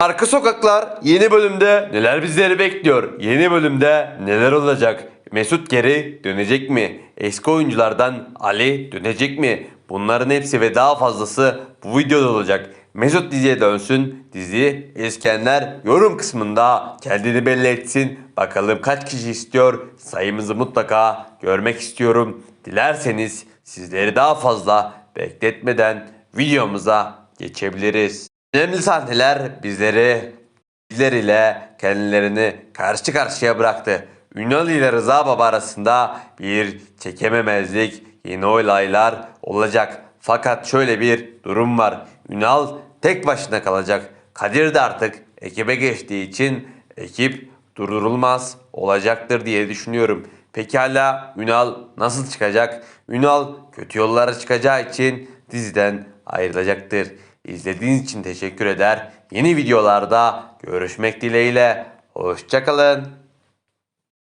Arka Sokaklar yeni bölümde neler bizleri bekliyor? Yeni bölümde neler olacak? Mesut geri dönecek mi? Eski oyunculardan Ali dönecek mi? Bunların hepsi ve daha fazlası bu videoda olacak. Mesut diziye dönsün. Dizi İskender yorum kısmında kendini belli etsin. Bakalım kaç kişi istiyor? Sayımızı mutlaka görmek istiyorum. Dilerseniz sizleri daha fazla bekletmeden videomuza geçebiliriz. Önemli sahneler bizleri bizler ile kendilerini karşı karşıya bıraktı. Ünal ile Rıza Baba arasında bir çekememezlik, yeni olaylar olacak. Fakat şöyle bir durum var. Ünal tek başına kalacak. Kadir de artık ekibe geçtiği için ekip durdurulmaz olacaktır diye düşünüyorum. Pekala Ünal nasıl çıkacak? Ünal kötü yollara çıkacağı için diziden ayrılacaktır. İzlediğiniz için teşekkür eder. Yeni videolarda görüşmek dileğiyle. Hoşçakalın.